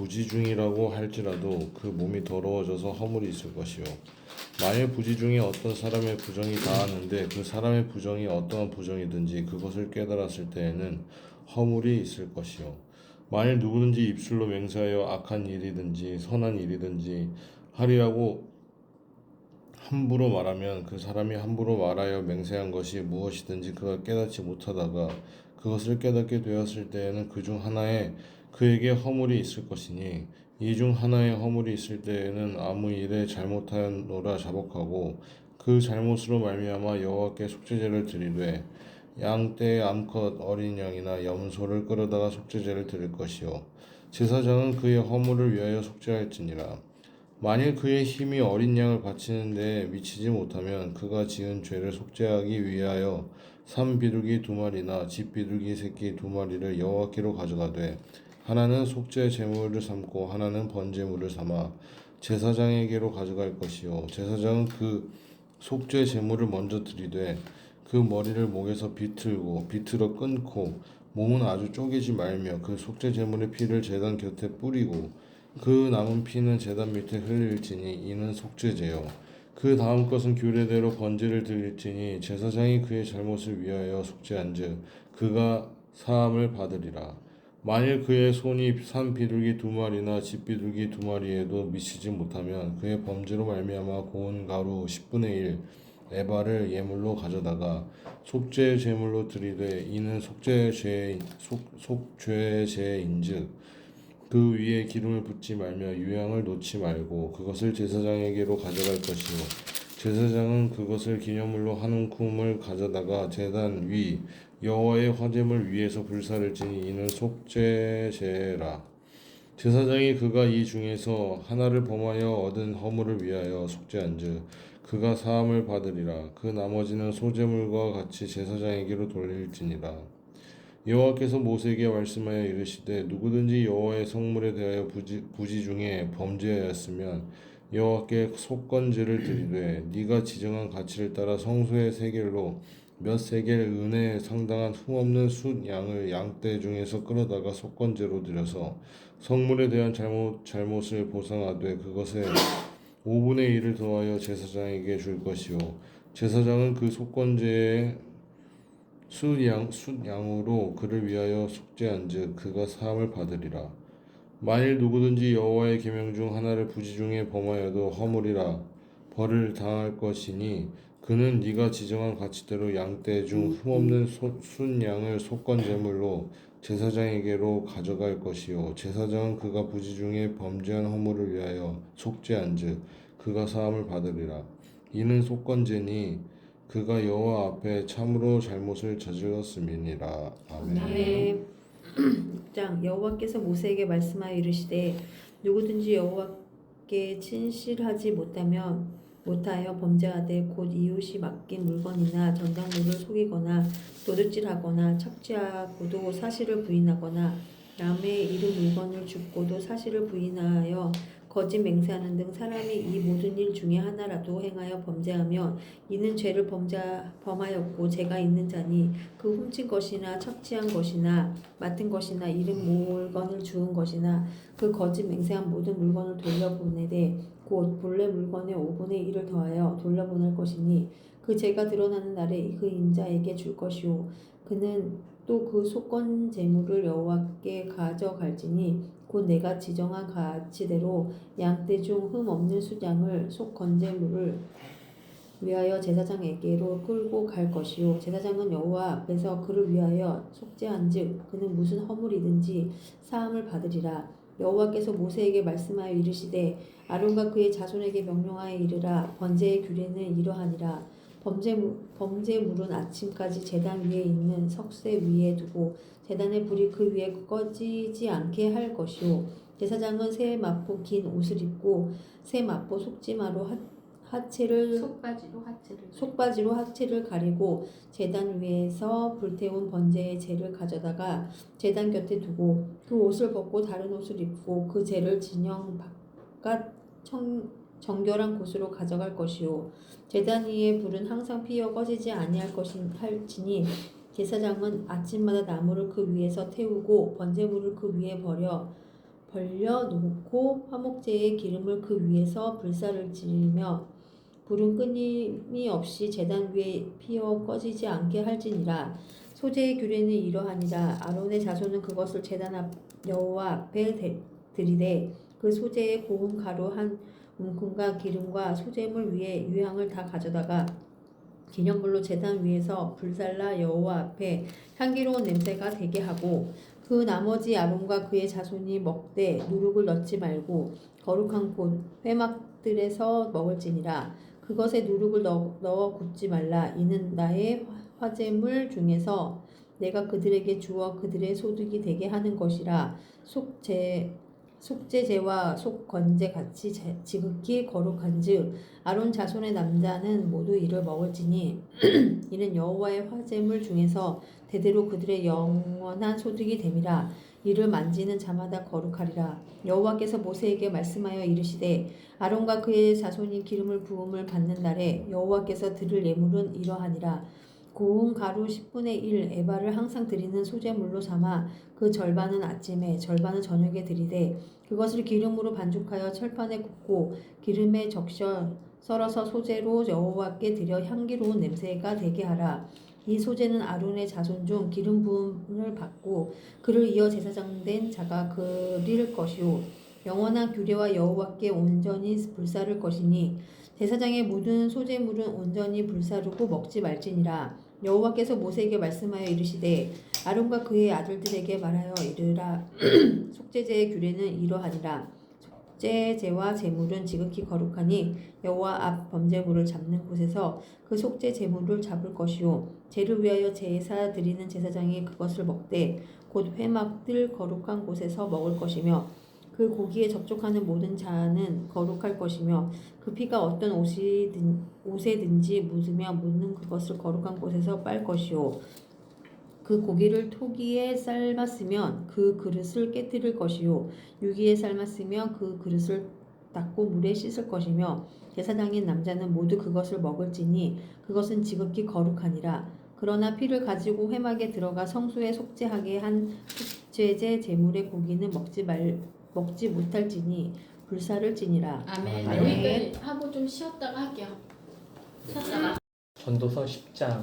부지중이라고 할지라도 그 몸이 더러워져서 허물이 있을 것이요. 만일 부지 중에 어떤 사람의 부정이 다하는데 그 사람의 부정이 어떠한 부정이든지 그것을 깨달았을 때에는 허물이 있을 것이요. 만일 누구든지 입술로 맹세하여 악한 일이든지 선한 일이든지 하리라고 함부로 말하면 그 사람이 함부로 말하여 맹세한 것이 무엇이든지 그가 깨닫지 못하다가 그것을 깨닫게 되었을 때에는 그 중 하나에 그에게 허물이 있을 것이니 이 중 하나의 허물이 있을 때에는 아무 일에 잘못하였노라 자복하고 그 잘못으로 말미암아 여호와께 속죄제를 드리되 양떼 암컷 어린 양이나 염소를 끌어다가 속죄제를 드릴 것이요. 제사장은 그의 허물을 위하여 속죄할지니라. 만일 그의 힘이 어린 양을 바치는데 미치지 못하면 그가 지은 죄를 속죄하기 위하여 삼 비둘기 두 마리나 집 비둘기 새끼 두 마리를 여호와께로 가져가되 하나는 속죄 제물을 삼고 하나는 번제물을 삼아 제사장에게로 가져갈 것이요. 제사장은 그 속죄 제물을 먼저 드리되 그 머리를 목에서 비틀고 비틀어 끊고 몸은 아주 쪼개지 말며 그 속죄 제물의 피를 제단 곁에 뿌리고 그 남은 피는 제단 밑에 흘릴지니 이는 속죄제요. 그 다음 것은 규례대로 번제를 드릴지니 제사장이 그의 잘못을 위하여 속죄한즉 그가 사함을 받으리라 만일 그의 손이 산 비둘기 두 마리나 집 비둘기 두 마리에도 미치지 못하면 그의 범죄로 말미암아 고운 가루 10분의 1 에바를 예물로 가져다가 속죄 제물로 드리되 이는 속죄 죄 속죄 죄인즉 그 위에 기름을 붓지 말며 유향을 놓지 말고 그것을 제사장에게로 가져갈 것이요. 제사장은 그것을 기념물로 한 움큼을 가져다가 제단 위 여호와의 화제물 위에서 불사를 지니 이는 속죄제라. 제사장이 그가 이 중에서 하나를 범하여 얻은 허물을 위하여 속죄한즉 그가 사함을 받으리라. 그 나머지는 소제물과 같이 제사장에게로 돌릴지니라. 여호와께서 모세에게 말씀하여 이르시되 누구든지 여호와의 성물에 대하여 부지, 부지 중에 범죄하였으면 여호와께 속건제를 드리되 네가 지정한 가치를 따라 성소의 세겔로 몇 세겔 은에 상당한 흠없는 숫 양을 양떼 중에서 끌어다가 속건제로 드려서 성물에 대한 잘못 잘못을 보상하되 그것에 5분의 1을 더하여 제사장에게 줄 것이요. 제사장은 그 속건제에 숫양 숫양으로 그를 위하여 속죄한즉 그가 사함을 받으리라. 만일 누구든지 여호와의 계명 중 하나를 부지 중에 범하여도 허물이라 벌을 당할 것이니 그는 네가 지정한 가치대로 양떼 중 흠없는 순양을 속건 제물로 제사장에게로 가져갈 것이요. 제사장은 그가 부지 중에 범죄한 허물을 위하여 속죄한즉 그가 사함을 받으리라. 이는 속건제니 그가 여호와 앞에 참으로 잘못을 저질렀음이니라. 아멘. 아멘. 6장 여호와께서 모세에게 말씀하여 이르시되 누구든지 여호와께 진실하지 못하면 못하여 범죄하되 곧 이웃이 맡긴 물건이나 전당물을 속이거나 도둑질하거나 착취하고도 사실을 부인하거나 남의 이름 물건을 줍고도 사실을 부인하여 거짓 맹세하는 등 사람이 이 모든 일 중에 하나라도 행하여 범죄하면 이는 죄를 범죄 범하였고 죄가 있는 자니 그 훔친 것이나 착취한 것이나 맡은 것이나 이름 물건을 주운 것이나 그 거짓 맹세한 모든 물건을 돌려보내되 곧 본래 물건의 5분의 1을 더하여 돌려보낼 것이니 그 죄가 드러나는 날에 그 임자에게 줄 것이요. 그는 또 그 속건 재물을 여호와께 가져갈지니 곧 내가 지정한 가치대로 양떼 중 흠 없는 수량을 속 건제물을 위하여 제사장에게로 끌고 갈 것이요. 제사장은 여호와 앞에서 그를 위하여 속죄한즉 그는 무슨 허물이든지 사함을 받으리라. 여호와께서 모세에게 말씀하여 이르시되 아론과 그의 자손에게 명령하여 이르라. 번제의 규례는 이러하니라 범죄, 범죄물은 아침까지 제단 위에 있는 석쇠 위에 두고 제단의 불이 그 위에 꺼지지 않게 할 것이요 제사장은 새 마포 긴 옷을 입고 새 마포 속지마로 하체를 속바지로 하체를 속바지로 하체를 가리고 제단 위에서 불태운 번제의 재를 가져다가 제단 곁에 두고 그 옷을 벗고 다른 옷을 입고 그 재를 진영 바깥 청, 정결한 곳으로 가져갈 것이요 제단 위에 불은 항상 피어 꺼지지 아니할 것이 할지니 제사장은 아침마다 나무를 그 위에서 태우고 번제물을 그 위에 버려 벌려 놓고 화목제의 기름을 그 위에서 불사를 지르며 불은 끊임이 없이 제단 위에 피어 꺼지지 않게 할지니라. 소재의 규례는 이러하니라. 아론의 자손은 그것을 제단 앞 여호와 앞에 대- 들이되 그 소재의 고운 가루 한 움큼과 기름과 소재물 위에 유향을 다 가져다가 기념물로 제단 위에서 불살라 여호와 앞에 향기로운 냄새가 되게 하고 그 나머지 아론과 그의 자손이 먹되 누룩을 넣지 말고 거룩한 곳 회막들에서 먹을지니라. 그것에 누룩을 넣어, 넣어 굽지 말라. 이는 나의 화- 화제물 중에서 내가 그들에게 주어 그들의 소득이 되게 하는 것이라. 속제 속제제와 속건제 같이 제- 지극히 거룩한즉 아론 자손의 남자는 모두 이를 먹을지니 이는 여호와의 화제물 중에서 대대로 그들의 영원한 소득이 됨이라. 이를 만지는 자마다 거룩하리라. 여호와께서 모세에게 말씀하여 이르시되 아론과 그의 자손이 기름을 부음을 받는 날에 여호와께서 드릴 예물은 이러하니라 고운 가루 10분의 1 에바를 항상 드리는 소재물로 삼아 그 절반은 아침에 절반은 저녁에 드리되 그것을 기름으로 반죽하여 철판에 굽고 기름에 적셔 썰어서 소재로 여호와께 드려 향기로운 냄새가 되게 하라. 이 소재는 아론의 자손 중 기름 부음을 받고 그를 이어 제사장 된 자가 그릴 것이요. 영원한 규례와 여호와께 온전히 불사를 것이니 제사장의 모든 소재물은 온전히 불사르고 먹지 말지니라 여호와께서 모세에게 말씀하여 이르시되 아론과 그의 아들들에게 말하여 이르라. 속죄제의 규례는 이러하니라. 속죄제와 제물은 지극히 거룩하니 여호와 앞 범죄물을 잡는 곳에서 그 속죄 제물을 잡을 것이요. 죄를 위하여 제사 드리는 제사장이 그것을 먹되 곧 회막들 거룩한 곳에서 먹을 것이며 그 고기에 접촉하는 모든 자는 거룩할 것이며 그 피가 어떤 옷이든 옷에든지 묻으며 묻는 그것을 거룩한 곳에서 빨 것이요. 그 고기를 토기에 삶았으면 그 그릇을 깨뜨릴 것이요. 유기에 삶았으면 그 그릇을 닦고 물에 씻을 것이며 제사장인 남자는 모두 그것을 먹을지니 그것은 지극히 거룩하니라. 그러나 피를 가지고 회막에 들어가 성소에 속죄하게 한 속죄제 제물의 고기는 먹지 말 먹지 못할지니 불사를 지니라. 아멘. 아멘. 여기까지 하고 좀 쉬었다가 할게요. 쉬었다가. 전도서 10장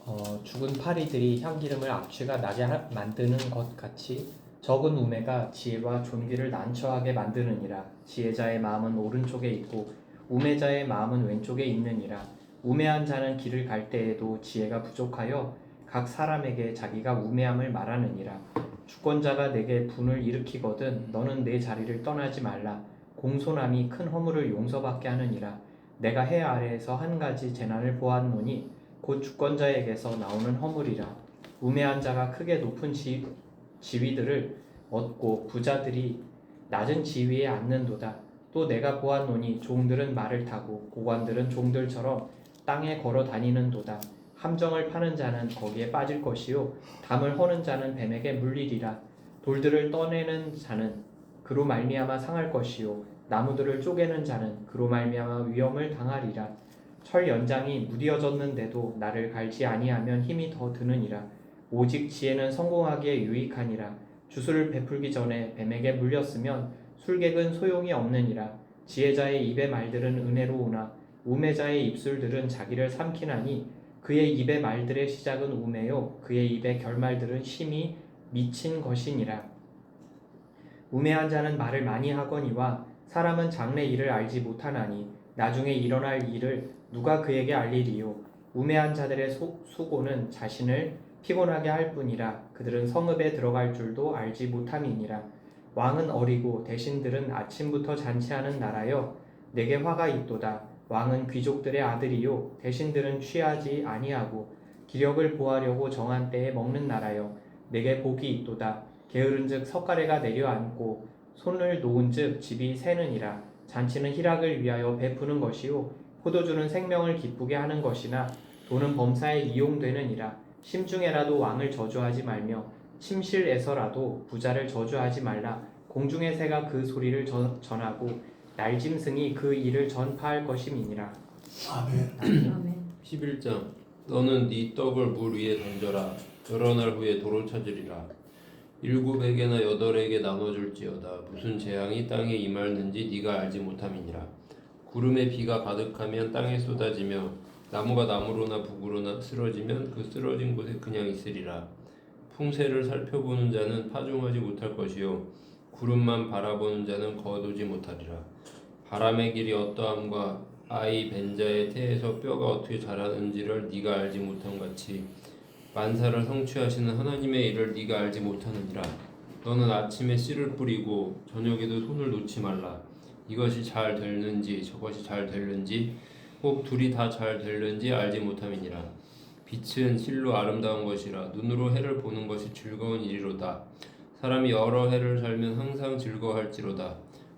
어, 죽은 파리들이 향기름을 악취가 나게 하- 만드는 것 같이 적은 우매가 지혜와 존귀를 난처하게 만드느니라. 지혜자의 마음은 오른쪽에 있고 우매자의 마음은 왼쪽에 있느니라. 우매한 자는 길을 갈 때에도 지혜가 부족하여 각 사람에게 자기가 우매함을 말하느니라 주권자가 내게 분을 일으키거든 너는 내 자리를 떠나지 말라. 공손함이 큰 허물을 용서받게 하느니라. 내가 해 아래에서 한 가지 재난을 보았노니 곧 주권자에게서 나오는 허물이라. 우매한 자가 크게 높은 지, 지위들을 얻고 부자들이 낮은 지위에 앉는도다. 또 내가 보았노니 종들은 말을 타고 고관들은 종들처럼 땅에 걸어 다니는도다 함정을 파는 자는 거기에 빠질 것이요. 담을 허는 자는 뱀에게 물리리라. 돌들을 떠내는 자는 그로 말미암아 상할 것이요. 나무들을 쪼개는 자는 그로 말미암아 위험을 당하리라. 철 연장이 무디어졌는데도 나를 갈지 아니하면 힘이 더 드느니라. 오직 지혜는 성공하기에 유익하니라. 주술을 베풀기 전에 뱀에게 물렸으면 술객은 소용이 없느니라. 지혜자의 입의 말들은 은혜로우나 우매자의 입술들은 자기를 삼키나니 그의 입의 말들의 시작은 우매요. 그의 입의 결말들은 심히 미친 것이니라. 우매한 자는 말을 많이 하거니와 사람은 장래 일을 알지 못하나니 나중에 일어날 일을 누가 그에게 알리리요? 우매한 자들의 소- 수고는 자신을 피곤하게 할 뿐이라 그들은 성읍에 들어갈 줄도 알지 못함이니라. 왕은 어리고 대신들은 아침부터 잔치하는 나라여 내게 화가 있도다 왕은 귀족들의 아들이요 대신들은 취하지 아니하고 기력을 보하려고 정한 때에 먹는 나라여 내게 복이 있도다. 게으른즉 석가래가 내려앉고 손을 놓은즉 집이 새느니라. 잔치는 희락을 위하여 베푸는 것이요 포도주는 생명을 기쁘게 하는 것이나 돈은 범사에 이용되느니라. 심중에라도 왕을 저주하지 말며 침실에서라도 부자를 저주하지 말라. 공중의 새가 그 소리를 전- 전하고 날짐승이 그 일을 전파할 것임이니라. 아멘. 아멘. 11장 너는 네 떡을 물 위에 던져라. 여러 날 후에 도로 찾으리라. 일곱에게나 여덟에게 나눠줄지어다. 무슨 재앙이 땅에 임하는지 네가 알지 못함이니라. 구름에 비가 가득하면 땅에 쏟아지며 나무가 나무로나 북으로나 쓰러지면 그 쓰러진 곳에 그냥 있으리라. 풍세를 살펴보는 자는 파종하지 못할 것이요. 구름만 바라보는 자는 거두지 못하리라 바람의 길이 어떠함과 아이 벤자의 태에서 뼈가 어떻게 자라는지를 네가 알지 못함 같이 만사를 성취하시는 하나님의 일을 네가 알지 못하느니라. 너는 아침에 씨를 뿌리고 저녁에도 손을 놓지 말라. 이것이 잘 되는지 저것이 잘 되는지 혹 둘이 다잘 되는지 알지 못함이니라. 빛은 실로 아름다운 것이라 눈으로 해를 보는 것이 즐거운 일이로다. 사람이 여러 해를 살면 항상 즐거워할지로다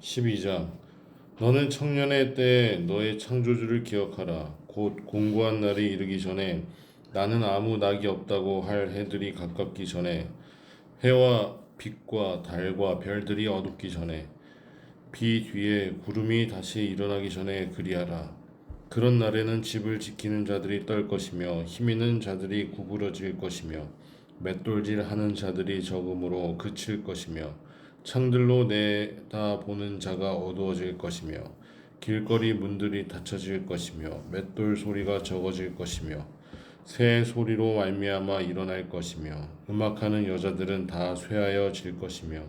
네. 12장 너는 청년의 때에 너의 창조주를 기억하라 곧 공고한 날이 이르기 전에 나는 아무 낙이 없다고 할 해들이 가깝기 전에 해와 빛과 달과 별들이 어둡기 전에 비 뒤에 구름이 다시 일어나기 전에 그리하라 그런 날에는 집을 지키는 자들이 떨 것이며 힘 있는 자들이 구부러질 것이며 맷돌질 하는 자들이 적음으로 그칠 것이며 창들로 내다 보는 자가 어두워질 것이며 길거리 문들이 닫혀질 것이며 맷돌 소리가 적어질 것이며 새 소리로 말미암아 일어날 것이며 음악하는 여자들은 다 쇠하여 질 것이며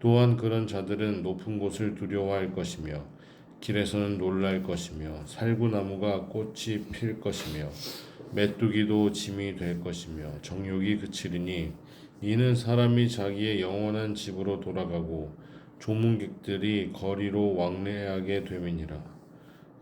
또한 그런 자들은 높은 곳을 두려워할 것이며 길에서는 놀랄 것이며 살구나무가 꽃이 필 것이며 메뚜기도 짐이 될 것이며 정욕이 그치리니 이는 사람이 자기의 영원한 집으로 돌아가고 조문객들이 거리로 왕래하게 됨이니라.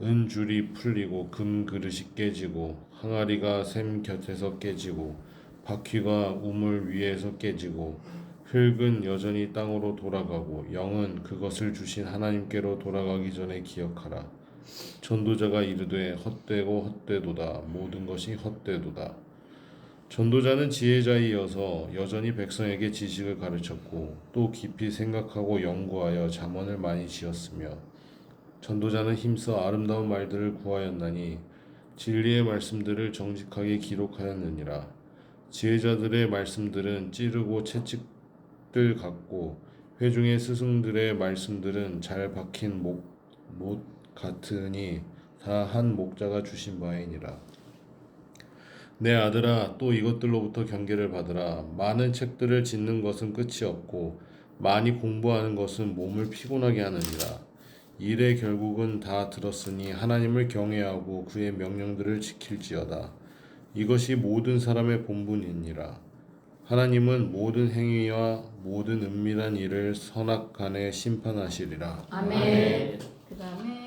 은줄이 풀리고 금 그릇이 깨지고 항아리가 샘 곁에서 깨지고 바퀴가 우물 위에서 깨지고 흙은 여전히 땅으로 돌아가고 영은 그것을 주신 하나님께로 돌아가기 전에 기억하라. 전도자가 이르되 헛되고 헛되도다 모든 것이 헛되도다. 전도자는 지혜자이어서 여전히 백성에게 지식을 가르쳤고 또 깊이 생각하고 연구하여 잠언을 많이 지었으며 전도자는 힘써 아름다운 말들을 구하였나니 진리의 말씀들을 정직하게 기록하였느니라. 지혜자들의 말씀들은 찌르고 채찍들 같고 회중의 스승들의 말씀들은 잘 박힌 목, 못 같으니 다 한 목자가 주신 바이니라 내 아들아 또 이것들로부터 경계를 받으라. 많은 책들을 짓는 것은 끝이 없고 많이 공부하는 것은 몸을 피곤하게 하느니라. 일의 결국은 다 들었으니 하나님을 경외하고 그의 명령들을 지킬지어다. 이것이 모든 사람의 본분이니라. 하나님은 모든 행위와 모든 은밀한 일을 선악간에 심판하시리라. 아멘. 그 다음에